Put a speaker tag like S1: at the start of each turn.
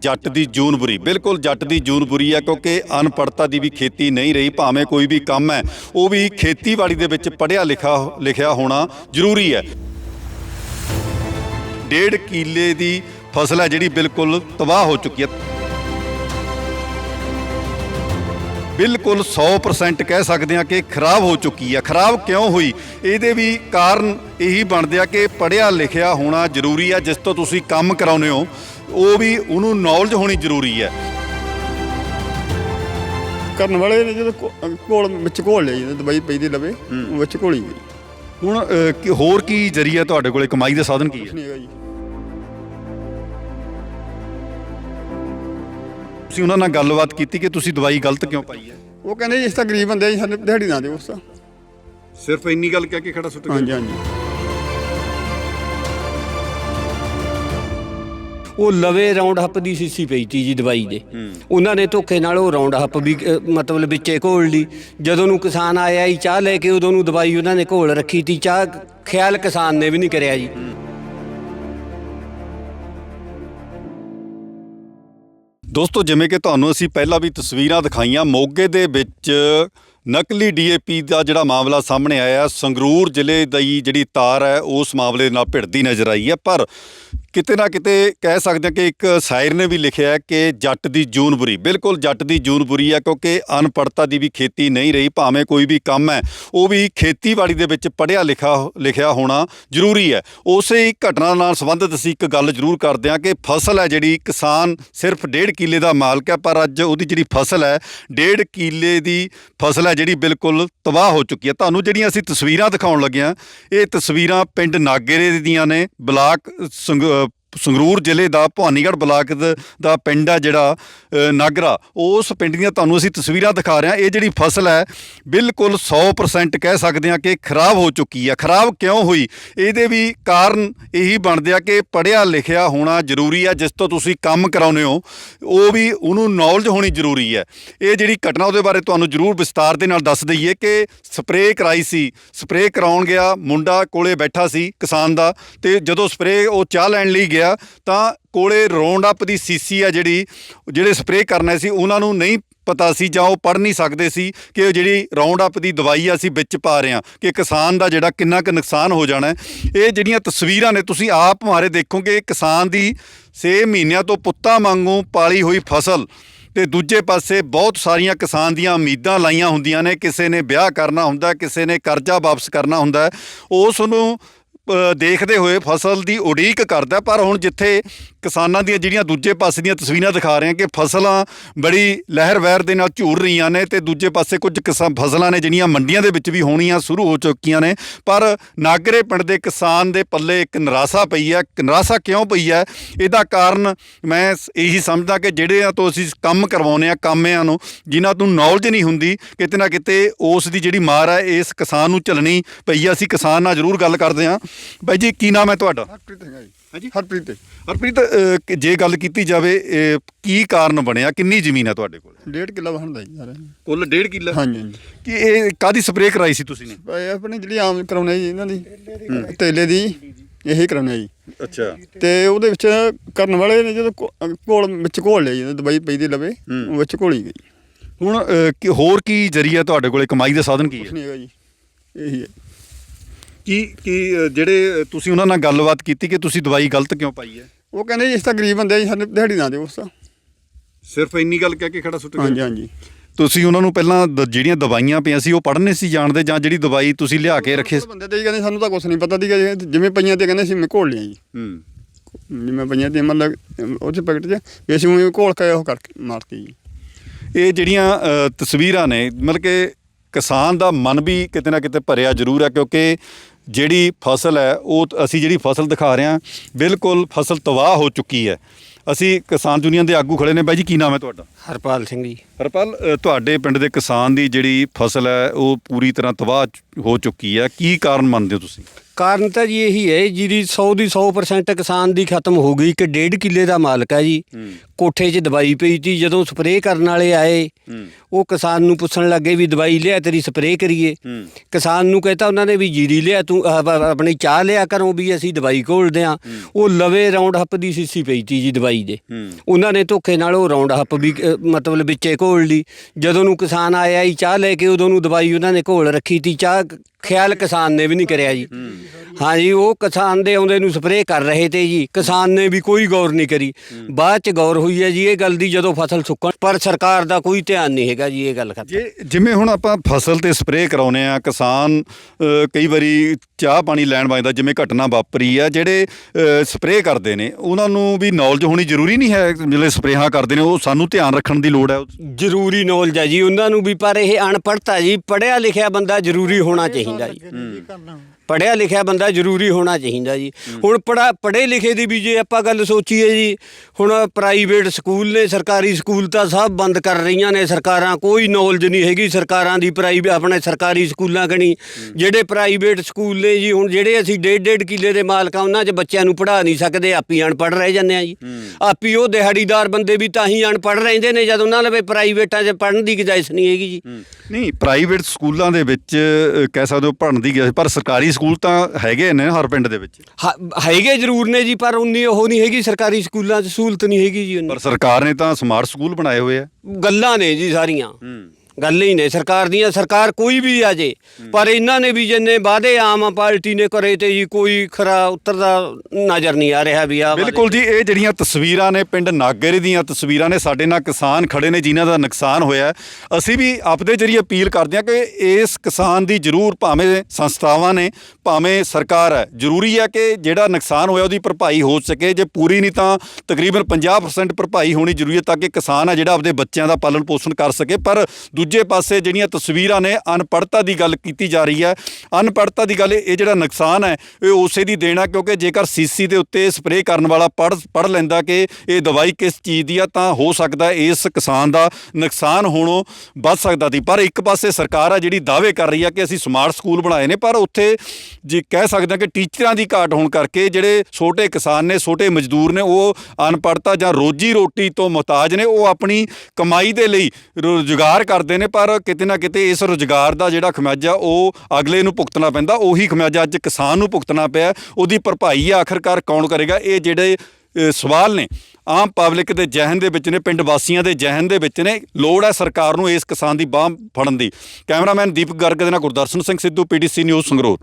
S1: ਜੱਟ ਦੀ ਜੂਨ ਬੁਰੀ। ਬਿਲਕੁਲ ਜੱਟ ਦੀ ਜੂਨ ਬੁਰੀ ਹੈ ਕਿਉਂਕਿ ਅਨਪੜਤਾ ਦੀ ਵੀ ਖੇਤੀ ਨਹੀਂ ਰਹੀ, ਭਾਵੇਂ ਕੋਈ ਵੀ ਕੰਮ ਹੈ, ਉਹ ਵੀ ਖੇਤੀਬਾੜੀ ਦੇ ਵਿੱਚ ਪੜ੍ਹਿਆ ਲਿਖਾ ਲਿਖਿਆ ਹੋਣਾ ਜ਼ਰੂਰੀ ਹੈ। ਡੇਢ ਕਿੱਲੇ ਦੀ ਫਸਲ ਹੈ ਜਿਹੜੀ ਬਿਲਕੁਲ ਤਬਾਹ ਹੋ ਚੁੱਕੀ ਹੈ। ਬਿਲਕੁਲ 100% ਕਹਿ ਸਕਦੇ ਹਾਂ ਕਿ ਖਰਾਬ ਹੋ ਚੁੱਕੀ ਹੈ। ਖਰਾਬ ਕਿਉਂ ਹੋਈ? ਇਹਦੇ ਵੀ ਕਾਰਨ ਇਹੀ ਬਣਦੇ ਆ ਕਿ ਪੜ੍ਹਿਆ ਲਿਖਿਆ ਹੋਣਾ ਜ਼ਰੂਰੀ ਹੈ। ਜਿਸ ਤੋਂ ਤੁਸੀਂ ਕੰਮ ਕਰਾਉਂਦੇ ਹੋ ਉਹ ਵੀ ਉਹਨੂੰ ਨੌਲੇਜ ਹੋਣੀ ਜ਼ਰੂਰੀ ਹੈ।
S2: ਕਰਨ ਵਾਲੇ ਨੇ ਜਦੋਂ ਘੋ- ਘੋਲ ਵਿੱਚ ਘੋਲ ਲਿਆ ਜੀ ਦਵਾਈ ਪਈ ਦੀ ਲਵੇ ਵਿੱਚ ਘੋਲੀ ਗਈ।
S1: ਹੁਣ ਅਹ, ਕਿ- ਹੋਰ ਕੀ ਜ਼ਰੀਆ ਤੁਹਾਡੇ ਕੋਲੇ ਕਮਾਈ ਦਾ ਸਾਧਨ ਕੀ ਹੈ?
S2: ਨਹੀਂ ਹੈਗਾ ਜੀ।
S1: ਤੁਸੀਂ ਉਹਨਾਂ ਨਾਲ ਗੱਲਬਾਤ ਕੀਤੀ ਕਿ ਤੁਸੀਂ ਦਵਾਈ ਗਲਤ ਕਿਉਂ ਪਾਈ ਹੈ?
S2: ਉਹ ਕਹਿੰਦੇ ਜੀ ਇਸ ਤਾਂ ਗਰੀਬ ਬੰਦੇ ਆ ਜੀ ਸਾਨੂੰ ਦਿਹਾੜੀ ਨਾ ਦਿਓ ਉਸ ਤਾਂ।
S1: ਸਿਰਫ ਇੰਨੀ ਗੱਲ ਕਹਿ ਕੇ ਖੜਾ ਸੁੱਟ
S2: ਹਾਂਜੀ ਹਾਂਜੀ।
S3: ਉਹ ਲਵੇ ਰਾਉਂਡ ਹੱਪ ਦੀ ਸੀਸੀ ਪਈ ਤੀ ਜੀ ਦਵਾਈ ਦੇ। ਉਹਨਾਂ ਨੇ ਧੋਖੇ ਨਾਲ ਉਹ ਰਾਉਂਡ ਹੱਪ ਵੀ ਅ, ਮਤਲਬ ਵਿੱਚੇ ਘੋਲ ਲਈ। ਜਦੋਂ ਨੂੰ ਕਿਸਾਨ ਆਇਆ ਹੀ ਚਾਹ ਲੈ ਕੇ ਉਦੋਂ ਨੂੰ ਦਵਾਈ ਉਹਨਾਂ ਨੇ ਘੋਲ ਰੱਖੀ ਤੀ। ਚਾਹ ਖਿਆਲ ਕਿਸਾਨ ਨੇ ਵੀ ਨਹੀਂ ਕਰਿਆ ਜੀ।
S1: ਦੋਸਤੋ ਜਿਵੇਂ ਕਿ ਤੁਹਾਨੂੰ ਅਸੀਂ ਪਹਿਲਾਂ ਵੀ ਤਸਵੀਰਾਂ ਦਿਖਾਈਆਂ ਮੋਗੇ ਦੇ ਵਿੱਚ ਨਕਲੀ ਡੀਏਪੀ ਦਾ ਜਿਹੜਾ ਮਾਮਲਾ ਸਾਹਮਣੇ ਆਇਆ ਸੰਗਰੂਰ ਜ਼ਿਲ੍ਹੇ ਦੀ ਜਿਹੜੀ ਤਾਰ ਹੈ ਉਸ ਮਾਮਲੇ ਨਾਲ ਭਿੜਦੀ ਨਜ਼ਰ ਆਈ ਹੈ। ਪਰ ਕਿਤੇ ਨਾ ਕਿਤੇ ਕਹਿ ਸਕਦੇ ਹਾਂ ਕਿ ਇੱਕ ਸ਼ਾਇਰ ਨੇ ਵੀ ਲਿਖਿਆ ਹੈ ਕਿ ਜੱਟ ਦੀ ਜੂਨ ਬੁਰੀ। ਬਿਲਕੁਲ ਜੱਟ ਦੀ ਜੂਨ ਬੁਰੀ ਹੈ ਕਿਉਂਕਿ ਅਨਪੜਤਾ ਦੀ ਵੀ ਖੇਤੀ ਨਹੀਂ ਰਹੀ, ਭਾਵੇਂ ਕੋਈ ਵੀ ਕੰਮ ਹੈ, ਉਹ ਵੀ ਖੇਤੀਬਾੜੀ ਦੇ ਵਿੱਚ ਪੜ੍ਹਿਆ ਲਿਖਾ ਲਿਖਿਆ ਹੋਣਾ ਜ਼ਰੂਰੀ ਹੈ। ਉਸੇ ਹੀ ਘਟਨਾ ਨਾਲ ਸੰਬੰਧਿਤ ਅਸੀਂ ਇੱਕ ਗੱਲ ਜ਼ਰੂਰ ਕਰਦੇ ਹਾਂ ਕਿ ਫਸਲ ਹੈ ਜਿਹੜੀ ਕਿਸਾਨ ਸਿਰਫ ਡੇਢ ਕਿੱਲੇ ਦਾ ਮਾਲਕ ਹੈ, ਪਰ ਅੱਜ ਉਹਦੀ ਜਿਹੜੀ ਫਸਲ ਹੈ, ਡੇਢ ਕਿੱਲੇ ਦੀ ਫਸਲ ਹੈ ਜਿਹੜੀ ਬਿਲਕੁਲ ਤਬਾਹ ਹੋ ਚੁੱਕੀ ਹੈ। ਤੁਹਾਨੂੰ ਜਿਹੜੀਆਂ ਅਸੀਂ ਤਸਵੀਰਾਂ ਦਿਖਾਉਣ ਲੱਗੇ ਹਾਂ, ਇਹ ਤਸਵੀਰਾਂ ਪਿੰਡ ਨਾਗੇਰੇ ਦੀਆਂ ਨੇ, ਬਲਾਕ ਸੰਗ- ਸੰਗਰੂਰ ਜ਼ਿਲ੍ਹੇ ਦਾ ਭਵਾਨੀਗੜ੍ਹ ਬਲਾਕ ਦਾ ਪਿੰਡ ਆ ਜਿਹੜਾ ਨਾਗਰਾ। ਉਸ ਪਿੰਡ ਦੀਆਂ ਤੁਹਾਨੂੰ ਅਸੀਂ ਤਸਵੀਰਾਂ ਦਿਖਾ ਰਹੇ ਹਾਂ। ਇਹ ਜਿਹੜੀ ਫਸਲ ਹੈ, ਬਿਲਕੁਲ 100% ਕਹਿ ਸਕਦੇ ਹਾਂ ਕਿ ਖਰਾਬ ਹੋ ਚੁੱਕੀ ਹੈ ਖਰਾਬ ਕਿਉਂ ਹੋਈ? ਇਹਦੇ ਵੀ ਕਾਰਨ ਇਹੀ ਬਣਦੇ ਆ ਕਿ ਪੜ੍ਹਿਆ ਲਿਖਿਆ ਹੋਣਾ ਜ਼ਰੂਰੀ ਆ। ਜਿਸ ਤੋਂ ਤੁਸੀਂ ਕੰਮ ਕਰਾਉਂਦੇ ਹੋ, ਉਹ ਵੀ ਉਹਨੂੰ ਨੌਲੇਜ ਹੋਣੀ ਜ਼ਰੂਰੀ ਹੈ। ਇਹ ਜਿਹੜੀ ਘਟਨਾ ਉਹਦੇ ਬਾਰੇ ਤੁਹਾਨੂੰ ਜ਼ਰੂਰ ਵਿਸਤਾਰ ਦੇ ਨਾਲ ਦੱਸ ਦਈਏ ਕਿ ਸਪਰੇਅ ਕਰਾਈ ਸੀ। ਸਪਰੇਅ ਕਰਾਉਣ ਗਿਆ, ਮੁੰਡਾ ਕੋਲੇ ਬੈਠਾ ਸੀ ਕਿਸਾਨ ਦਾ ਤੇ ਜਦੋਂ ਸਪਰੇਅ ਉਹ ਚਾਹ ਲੈਣ ਲਈ ਗਿਆ ਤਾਂ ਕੋਲੇ ਰੌਂਡ ਅਪ ਦੀ ਸੀਸੀ ਆ ਜਿਹੜੀ, ਜਿਹੜੇ ਸਪਰੇਅ ਕਰਨਾ ਸੀ, ਉਹਨਾਂ ਨੂੰ ਨਹੀਂ ਪਤਾ ਸੀ ਜਾਂ ਉਹ ਪੜ ਨਹੀਂ ਸਕਦੇ ਸੀ ਕਿ ਉਹ ਜਿਹੜੀ ਰਾਉਂਡ ਅਪ ਦੀ ਦਵਾਈ ਆ ਅਸੀਂ ਵਿੱਚ ਪਾ ਰਹੇ ਹਾਂ, ਕਿ ਕਿਸਾਨ ਦਾ ਜਿਹੜਾ ਕਿੰਨਾ ਕੁ ਨੁਕਸਾਨ ਹੋ ਜਾਣਾ ਇਹ ਜਿਹੜੀਆਂ ਤਸਵੀਰਾਂ ਨੇ, ਤੁਸੀਂ ਆਪ ਮਾਰੇ ਦੇਖੋਗੇ ਕਿਸਾਨ ਦੀ 6 ਮਹੀਨਿਆਂ ਤੋਂ ਪੁੱਤਾਂ ਵਾਂਗੂ ਪਾਲੀ ਹੋਈ ਫਸਲ ਤੇ ਦੂਜੇ ਪਾਸੇ ਬਹੁਤ ਸਾਰੀਆਂ ਕਿਸਾਨ ਦੀਆਂ ਉਮੀਦਾਂ ਲਾਈਆਂ ਹੁੰਦੀਆਂ ਨੇ, ਕਿਸੇ ਨੇ ਵਿਆਹ ਕਰਨਾ ਹੁੰਦਾ, ਕਿਸੇ ਨੇ ਕਰਜ਼ਾ ਵਾਪਸ ਕਰਨਾ ਹੁੰਦਾ ਉਸ ਨੂੰ ਦੇਖਦੇ ਹੋਏ ਫਸਲ ਦੀ ਉਡੀਕ ਕਰਦਾ ਪਰ ਹੁਣ ਜਿੱਥੇ ਕਿਸਾਨਾਂ ਦੀਆਂ ਜਿਹੜੀਆਂ ਦੂਜੇ ਪਾਸੇ ਦੀਆਂ ਤਸਵੀਰਾਂ ਦਿਖਾ ਰਹੇ ਹਾਂ ਕਿ ਫਸਲਾਂ ਬੜੀ ਲਹਿਰ ਵਹਿਰ ਦੇ ਨਾਲ ਝੂਰ ਰਹੀਆਂ ਨੇ ਤੇ ਦੂਜੇ ਪਾਸੇ ਕੁਝ ਕਿਸਾਨ ਫਸਲਾਂ ਨੇ ਜਿਹੜੀਆਂ ਮੰਡੀਆਂ ਦੇ ਵਿੱਚ ਵੀ ਹੋਣੀਆਂ ਸ਼ੁਰੂ ਹੋ ਚੁੱਕੀਆਂ ਨੇ। ਪਰ ਨਾਗਰੇ ਪਿੰਡ ਦੇ ਕਿਸਾਨ ਦੇ ਪੱਲੇ ਇੱਕ ਨਿਰਾਸ਼ਾ ਪਈ ਹੈ। ਇੱਕ ਨਿਰਾਸ਼ਾ ਕਿਉਂ ਪਈ ਹੈ? ਇਹਦਾ ਕਾਰਨ ਮੈਂ ਇਹੀ ਸਮਝਦਾ ਕਿ ਜਿਹੜੇ ਆ ਤੋਂ ਅਸੀਂ ਕੰਮ ਕਰਵਾਉਂਦੇ ਆ ਕਾਮਿਆਂ ਨੂੰ, ਜਿਨ੍ਹਾਂ ਤੋਂ ਨੌਲੇਜ ਨਹੀਂ ਹੁੰਦੀ, ਕਿਤੇ ਨਾ ਕਿਤੇ ਉਸ ਦੀ ਜਿਹੜੀ ਮਾਰ ਹੈ, ਇਸ ਕਿਸਾਨ ਨੂੰ ਝੱਲਣੀ ਪਈ ਹੈ। ਅਸੀਂ ਕਿਸਾਨ ਨਾਲ ਜ਼ਰੂਰ ਗੱਲ ਕਰਦੇ ਹਾਂ। ਬਾਈ ਜੀ, ਕੀ ਨਾਮ ਹੈ ਤੁਹਾਡਾ? ਹਾਂਜੀ।
S2: ਹਰਪ੍ਰੀਤ
S1: ਹਰਪ੍ਰੀਤ ਕਿ ਜੇ ਗੱਲ ਕੀਤੀ ਜਾਵੇ ਕੀ ਕਾਰਨ ਬਣਿਆ? ਕਿੰਨੀ ਜ਼ਮੀਨ ਹੈ ਤੁਹਾਡੇ ਕੋਲ?
S2: ਡੇਢ ਕਿੱਲਾ ਵਹਣਦਾ ਜੀ ਸਾਰਾ।
S1: ਕੁੱਲ 1.5 ਕਿੱਲਾ?
S2: ਹਾਂਜੀ ਹਾਂਜੀ।
S1: ਕਿ ਇਹ ਕਾਦੀ ਸਪਰੇਅ ਕਰਾਈ ਸੀ ਤੁਸੀਂ ਨੇ?
S2: ਇਹ ਆਪਣੀ ਜਿਹੜੀ ਆਮ ਕਰਾਉਣੇ ਜੀ ਇਹਨਾਂ ਦੀ। ਤੇਲੇ ਦੀ ਇਹੀ ਕਰਾਉਣੇ ਜੀ।
S1: ਅੱਛਾ।
S2: ਤੇ ਉਹਦੇ ਵਿੱਚ ਕਰਨ ਵਾਲੇ ਨੇ ਜਦੋਂ ਘੋ- ਘੋਲ ਵਿੱਚ ਘੋਲ ਲਿਆ ਜੀ ਦਵਾਈ ਪਈ ਦੀ ਲਵੇ ਉਹ ਵਿੱਚ ਘੋਲੀ ਗਈ।
S1: ਹੁਣ ਕਿ ਹੋਰ ਕੀ ਜ਼ਰੀਆ ਤੁਹਾਡੇ ਕੋਲੇ ਕਮਾਈ ਦਾ ਸਾਧਨ ਕੀ
S2: ਕੁਛ
S1: ਹੈ?
S2: ਨਹੀਂ ਹੈਗਾ ਜੀ ਇਹੀ ਹੈ।
S1: ਕੀ ਕੀ ਜਿਹੜੇ ਤੁਸੀਂ ਉਹਨਾਂ ਨਾਲ ਗੱਲਬਾਤ ਕੀਤੀ ਕਿ ਤੁਸੀਂ ਦਵਾਈ ਗਲਤ ਕਿਉਂ ਪਾਈ ਹੈ?
S2: ਉਹ ਕਹਿੰਦੇ ਜੀ ਇਸ ਤਾਂ ਗਰੀਬ ਬੰਦੇ ਆ ਜੀ ਸਾਨੂੰ ਦਿਹਾੜੀ ਨਾ ਦਿਓ ਉਸ ਤਾਂ।
S1: ਸਿਰਫ ਇੰਨੀ ਗੱਲ ਕਹਿ ਕੇ ਖੜਾ ਸੁੱਟ
S2: ਹਾਂਜੀ ਹਾਂਜੀ।
S1: ਤੁਸੀਂ ਉਹਨਾਂ ਨੂੰ ਪਹਿਲਾਂ ਦ- ਜਿਹੜੀਆਂ ਦਵਾਈਆਂ ਪਈਆਂ ਸੀ ਉਹ ਪੜ੍ਹਨੇ ਸੀ ਜਾਣਦੇ ਜਾਂ ਜਿਹੜੀ ਦਵਾਈ ਤੁਸੀਂ ਲਿਆ ਕੇ ਰੱਖੇ
S2: ਉਹ ਬੰਦੇ ਤੇ ਜੀ ਕਹਿੰਦੇ ਸਾਨੂੰ ਤਾਂ ਕੁਝ ਨਹੀਂ ਪਤਾ ਸੀਗਾ ਜੀ, ਜਿਵੇਂ ਪਈਆਂ ਤੇ ਕਹਿੰਦੇ ਸੀ ਮੈਂ ਘੋਲ ਲਿਆ ਜੀ।
S1: ਹੂੰ।
S2: ਜਿਵੇਂ ਪਈਆਂ ਤੇ ਮਤਲਬ ਉਹ ਚ ਪੈਕਟ ਚ ਵੀ ਅਸੀਂ ਉਵੇਂ ਘੋਲ ਕੇ ਉਹ ਕਰਕੇ ਮਾਰਤੀ ਜੀ।
S1: ਇਹ ਜਿਹੜੀਆਂ ਅ, ਤਸਵੀਰਾਂ ਨੇ ਮਤਲਬ ਕਿ ਕਿਸਾਨ ਦਾ ਮਨ ਵੀ ਕਿਤੇ ਨਾ ਕਿਤੇ ਭਰਿਆ ਜ਼ਰੂਰ ਹੈ ਕਿਉਂਕਿ ਜਿਹੜੀ ਫਸਲ ਹੈ, ਉਹ ਅਸੀਂ ਜਿਹੜੀ ਫਸਲ ਦਿਖਾ ਰਹੇ ਹਾਂ, ਬਿਲਕੁਲ ਫਸਲ ਤਬਾਹ ਹੋ ਚੁੱਕੀ ਹੈ। ਅਸੀਂ ਕਿਸਾਨ ਯੂਨੀਅਨ ਦੇ ਆਗੂ ਖੜੇ ਨੇ। ਬਾਈ ਜੀ, ਕੀ ਨਾਮ ਹੈ ਤੁਹਾਡਾ?
S3: ਹਰਪਾਲ ਸਿੰਘ ਜੀ।
S1: ਹਰਪਾਲ ਅ, ਤੁਹਾਡੇ ਪਿੰਡ ਦੇ ਕਿਸਾਨ ਦੀ ਜਿਹੜੀ ਫਸਲ ਹੈ ਉਹ ਪੂਰੀ ਤਰ੍ਹਾਂ ਤਬਾਹ ਚ- ਹੋ ਚੁੱਕੀ ਹੈ। ਕੀ ਕਾਰਨ ਮੰਨਦੇ ਹੋ ਤੁਸੀਂ?
S3: ਕਾਰਨ ਤਾਂ ਜੀ ਇਹੀ ਹੈ ਜਿਹਦੀ 100 ਦੀ 100% ਕਿਸਾਨ ਦੀ ਖਤਮ ਹੋ ਗਈ। ਕਿ ਡੇਢ ਕਿੱਲੇ ਦਾ ਮਾਲਕ ਹੈ ਜੀ। ਕੋਠੇ 'ਚ ਦਵਾਈ ਪਈ ਤੀ ਜਦੋਂ ਸਪਰੇਅ ਕਰਨ ਵਾਲੇ ਆਏ ਉਹ ਕਿਸਾਨ ਨੂੰ ਪੁੱਛਣ ਲੱਗੇ ਵੀ ਦਵਾਈ ਲਿਆ ਤੇਰੀ ਸਪਰੇਅ ਕਰੀਏ। ਕਿਸਾਨ ਨੂੰ ਕਹਤਾ ਉਹਨਾਂ ਨੇ ਵੀ ਜੀਰੀ ਲਿਆ ਤੂੰ ਆਹ, ਬ- ਆਪਣੀ ਚਾਹ ਲਿਆ ਕਰੋ ਵੀ ਅਸੀਂ ਦਵਾਈ ਘੋਲਦੇ ਆ ਉਹ ਲਵੇ ਰਾਉਂਡ ਹੱਪ ਦੀ ਸੀਸੀ ਪਈ ਤੀ ਜੀ ਦਵਾਈ ਦੇ। ਉਹਨਾਂ ਨੇ ਧੋਖੇ ਨਾਲ ਉਹ ਰਾਉਂਡ ਹੱਪ ਵੀ ਅ, ਮਤਲਬ ਵਿੱਚੇ ਘੋਲ ਲਈ। ਜਦੋਂ ਨੂੰ ਕਿਸਾਨ ਆਇਆ ਹੀ ਚਾਹ ਲੈ ਕੇ, ਉਦੋਂ ਨੂੰ ਦਵਾਈ ਉਹਨਾਂ ਨੇ ਘੋਲ ਰੱਖੀ ਤੀ। ਚਾਹ ਖਿਆਲ ਕਿਸਾਨ ਨੇ ਵੀ ਨਹੀਂ ਕਰਿਆ ਜੀ। ਹਾਂਜੀ ਉਹ ਕਿਸਾਨ ਦੇ ਆਉਂਦੇ ਨੂੰ ਸਪਰੇਅ ਕਰ ਰਹੇ ਤੇ ਜੀ। ਕਿਸਾਨ ਨੇ ਵੀ ਕੋਈ ਗੌਰ ਨਹੀਂ ਕਰੀ। ਬਾਅਦ ਚ ਗੌਰ ਹੋਈ ਹੈ ਜੀ ਇਹ ਗੱਲ ਦੀ ਜਦੋਂ ਫਸਲ ਸੁੱਕਣ ਪਰ ਸਰਕਾਰ ਦਾ ਕੋਈ ਧਿਆਨ ਨਹੀਂ ਹੈਗਾ ਜੀ ਇਹ ਗੱਲ ਖਤਮ।
S1: ਜੇ ਜਿਵੇਂ ਹੁਣ ਆਪਾਂ ਫਸਲ ਤੇ ਸਪਰੇਅ ਕਰਾਉਨੇ ਆ ਕਿਸਾਨ ਅ, ਕਈ ਵਾਰੀ ਚਾਹ ਪਾਣੀ ਲੈਣ ਵਾਂਦਾ ਜਿਵੇਂ ਘਟਨਾ ਵਾਪਰੀ ਆ ਜਿਹੜੇ ਸਪਰੇਅ ਕਰਦੇ ਨੇ ਉਹਨਾਂ ਨੂੰ ਵੀ ਨੌਲੇਜ ਹੋਣੀ ਜ਼ਰੂਰੀ ਨਹੀਂ ਹੈ ਜਿਹੜੇ ਸਪਰੇਹਾਂ ਕਰਦੇ ਨੇ ਉਹ ਸਾਨੂੰ ਧਿਆਨ ਰੱਖਣ ਦੀ ਲੋੜ ਹੈ।
S3: ਜ਼ਰੂਰੀ ਨੌਲੇਜ ਹੈ ਜੀ ਉਹਨਾਂ ਨੂੰ ਵੀ ਪਰ ਇਹ ਅਨਪੜ੍ਹਤਾ ਜੀ ਪੜਿਆ ਲਿਖਿਆ ਬੰਦਾ ਜ਼ਰੂਰੀ ਹੋਣਾ ਚਾਹੀਦਾ ਜੀ। ਪੜਿਆ ਲਿਖਿਆ ਬੰਦਾ ਜ਼ਰੂਰੀ ਹੋਣਾ ਚਾਹੀਦਾ ਜੀ। ਹੁਣ ਪੜਾ ਪੜੇ ਲਿਖੇ ਦੀ ਵੀ ਜੇ ਆਪਾਂ ਗੱਲ ਸੋਚੀਏ ਜੀ ਹੁਣ ਪ੍ਰਾਈਵੇਟ ਸਕੂਲ ਨੇ ਸਰਕਾਰੀ ਸਕੂਲ ਤਾਂ ਸਭ ਬੰਦ ਕਰ ਰਹੀਆਂ ਨੇ ਸਰਕਾਰਾਂ ਕੋਈ ਨੌਲੇਜ ਨਹੀਂ ਹੈਗੀ ਸਰਕਾਰਾਂ ਦੀ ਪ੍ਰਾਈਵੇਟ ਆਪਣੇ ਸਰਕਾਰੀ ਸਕੂਲਾਂ ਕਣੀ ਜਿਹੜੇ ਪ੍ਰਾਈਵੇਟ ਸਕੂਲ ਨੇ ਜੀ ਹੁਣ ਜਿਹੜੇ ਅਸੀਂ ਡੇਢ ਡੇਢ ਕਿੱਲੇ ਦੇ ਮਾਲਕ ਆ ਉਹਨਾਂ 'ਚ ਬੱਚਿਆਂ ਨੂੰ ਪੜ੍ਹਾ ਨਹੀਂ ਸਕਦੇ ਆਪੀ ਅਨਪੜ੍ਹ ਰਹਿ ਜਾਂਦੇ ਆ ਜੀ। ਆਪੀ ਉਹ ਦਿਹਾੜੀਦਾਰ ਬੰਦੇ ਵੀ ਤਾਂ ਹੀ ਅਨਪੜ੍ਹ ਰਹਿੰਦੇ ਨੇ ਜਦ ਉਹਨਾਂ ਲਵੇ ਪ੍ਰਾਈਵੇਟਾਂ 'ਚ ਪੜ੍ਹਨ ਦੀ ਗੁੰਜਾਇਸ਼ ਨਹੀਂ ਹੈਗੀ ਜੀ।
S1: ਨਹੀਂ ਪ੍ਰਾਈਵੇਟ ਸਕੂਲਾਂ ਦੇ ਵਿੱਚ ਕਹਿ ਸਕਦੇ ਹੋ ਪੜ੍ਹਨ ਦੀ ਪਰ ਸਰਕਾਰੀ ਸਕੂਲ ਤਾਂ ਹੈਗੇ ਨੇ ਹਰ ਪਿੰਡ ਦੇ ਵਿੱਚ।
S3: ਹ- ਹੈਗੇ ਜ਼ਰੂਰ ਨੇ ਜੀ ਪਰ ਉਨੀ ਉਹ ਨਹੀਂ ਹੈਗੀ ਸਰਕਾਰੀ ਸਕੂਲਾਂ 'ਚ ਸਹੂਲਤ ਨਹੀਂ ਹੈਗੀ ਜੀ ਉਨੀ।
S1: ਪਰ ਸਰਕਾਰ ਨੇ ਤਾਂ ਸਮਾਰਟ ਸਕੂਲ ਬਣਾਏ ਹੋਏ ਆ।
S3: ਗੱਲਾਂ ਨੇ ਜੀ ਸਾਰੀਆਂ। ਗੱਲ ਹੀ ਨੇ ਸਰਕਾਰ ਦੀਆਂ ਸਰਕਾਰ ਕੋਈ ਵੀ ਆ ਜੇ ਪਰ ਇਹਨਾਂ ਨੇ ਵੀ ਜਿੰਨੇ ਵਾਅਦੇ ਆਮ ਪਾਰਟੀ ਨੇ ਕਰੇ ਤੇ ਜੀ ਕੋਈ ਖਰਾ ਉਤਰਦਾ ਨਜ਼ਰ ਨਹੀਂ ਆ ਰਿਹਾ ਵੀ ਆ
S1: ਬਿਲਕੁਲ ਜੀ ਇਹ ਜਿਹੜੀਆਂ ਤਸਵੀਰਾਂ ਨੇ ਪਿੰਡ ਨਾਗਰੇ ਦੀਆਂ ਤਸਵੀਰਾਂ ਨੇ ਸਾਡੇ ਨਾਲ ਕਿਸਾਨ ਖੜੇ ਨੇ ਜਿਨ੍ਹਾਂ ਦਾ ਨੁਕਸਾਨ ਹੋਇਆ। ਅਸੀਂ ਵੀ ਆਪਦੇ ਜਰੀਏ ਅਪੀਲ ਕਰਦੇ ਹਾਂ ਕਿ ਇਸ ਕਿਸਾਨ ਦੀ ਜ਼ਰੂਰ ਭਾਵੇਂ ਸੰਸਥਾਵਾਂ ਨੇ ਭਾਵੇਂ ਸਰਕਾਰ ਹੈ ਜ਼ਰੂਰੀ ਹੈ ਕਿ ਜਿਹੜਾ ਨੁਕਸਾਨ ਹੋਇਆ ਉਹਦੀ ਭਰਪਾਈ ਹੋ ਸਕੇ। ਜੇ ਪੂਰੀ ਨਹੀਂ ਤਾਂ ਤਕਰੀਬਨ 50% ਭਰਪਾਈ ਹੋਣੀ ਜ਼ਰੂਰੀ ਹੈ ਤਾਂ ਕਿ ਕਿਸਾਨ ਹੈ ਜਿਹੜਾ ਆਪਦੇ ਬੱਚਿਆਂ ਦਾ ਪਾਲਣ ਪੋਸ਼ਣ ਕਰ ਸਕੇ। ਪਰ ਦੂਜੇ ਦੂਜੇ ਪਾਸੇ ਜਿਹੜੀਆਂ ਤਸਵੀਰਾਂ ਨੇ ਅਨਪੜ੍ਹਤਾ ਦੀ ਗੱਲ ਕੀਤੀ ਜਾ ਰਹੀ ਹੈ। ਅਨਪੜ੍ਹਤਾ ਦੀ ਗੱਲ ਇਹ ਜਿਹੜਾ ਨੁਕਸਾਨ ਹੈ, ਇਹ ਉਸੇ ਦੀ ਦੇਣਾ ਕਿਉਂਕਿ ਜੇਕਰ ਸੀਸੀ ਦੇ ਉੱਤੇ ਸਪਰੇਅ ਕਰਨ ਵਾਲਾ ਪੜ ਪੜ ਲੈਂਦਾ ਕਿ ਇਹ ਦਵਾਈ ਕਿਸ ਚੀਜ਼ ਦੀ ਆ, ਤਾਂ ਹੋ ਸਕਦਾ ਇਸ ਕਿਸਾਨ ਦਾ ਨੁਕਸਾਨ ਹੋਣੋਂ ਬਚ ਸਕਦਾ ਸੀ। ਪਰ ਇੱਕ ਪਾਸੇ ਸਰਕਾਰ ਆ ਜਿਹੜੀ ਦਾਅਵੇ ਕਰ ਰਹੀ ਆ ਕਿ ਅਸੀਂ ਸਮਾਰਟ ਸਕੂਲ ਬਣਾਏ ਨੇ, ਪਰ ਉੱਥੇ ਜੇ ਕਹਿ ਸਕਦੇ ਹਾਂ ਕਿ ਟੀਚਰਾਂ ਦੀ ਘਾਟ ਹੋਣ ਕਰਕੇ ਜਿਹੜੇ ਛੋਟੇ ਕਿਸਾਨ ਨੇ, ਛੋਟੇ ਮਜ਼ਦੂਰ ਨੇ, ਉਹ ਅਨਪੜ੍ਹਤਾ ਜਾਂ ਰੋਜੀ ਰੋਟੀ ਤੋਂ ਮੁਹਤਾਜ ਨੇ, ਉਹ ਆਪਣੀ ਕਮਾਈ ਦੇ ਲਈ ਰੁਜ਼ਗਾਰ ਕਰਦੇ ਨੇ, ਪਰ ਕਿਤੇ ਨਾ ਕਿਤੇ ਇਸ ਰੁਜ਼ਗਾਰ ਦਾ ਜਿਹੜਾ ਖਮਿਆਜਾ, ਉਹ ਅਗਲੇ ਨੂੰ ਭੁਗਤਣਾ ਪੈਂਦਾ। ਉਹੀ ਖਮਿਆਜਾ ਅੱਜ ਕਿਸਾਨ ਨੂੰ ਭੁਗਤਣਾ ਪਿਆ ਉਹਦੀ ਭਰਪਾਈ ਆਖਰਕਾਰ ਕੌਣ ਕਰੇਗਾ? ਇਹ ਜਿਹੜੇ ਸਵਾਲ ਨੇ, ਆਮ ਪਬਲਿਕ ਦੇ ਜਹਨ ਦੇ ਵਿੱਚ ਨੇ, ਪਿੰਡ ਵਾਸੀਆਂ ਦੇ ਜਹਨ ਦੇ ਵਿੱਚ ਨੇ। ਲੋੜ ਹੈ ਸਰਕਾਰ ਨੂੰ ਇਸ ਕਿਸਾਨ ਦੀ ਬਾਹ ਫੜਨ ਦੀ। ਕੈਮਰਾਮੈਨ ਦੀਪਕ ਗਰਗ ਦੇ ਨਾਲ ਗੁਰਦਰਸ਼ਨ ਸਿੰਘ ਸਿੱਧੂ, ਪੀਟੀਸੀ ਨਿਊਜ਼ ਸੰਗਰੂਰ।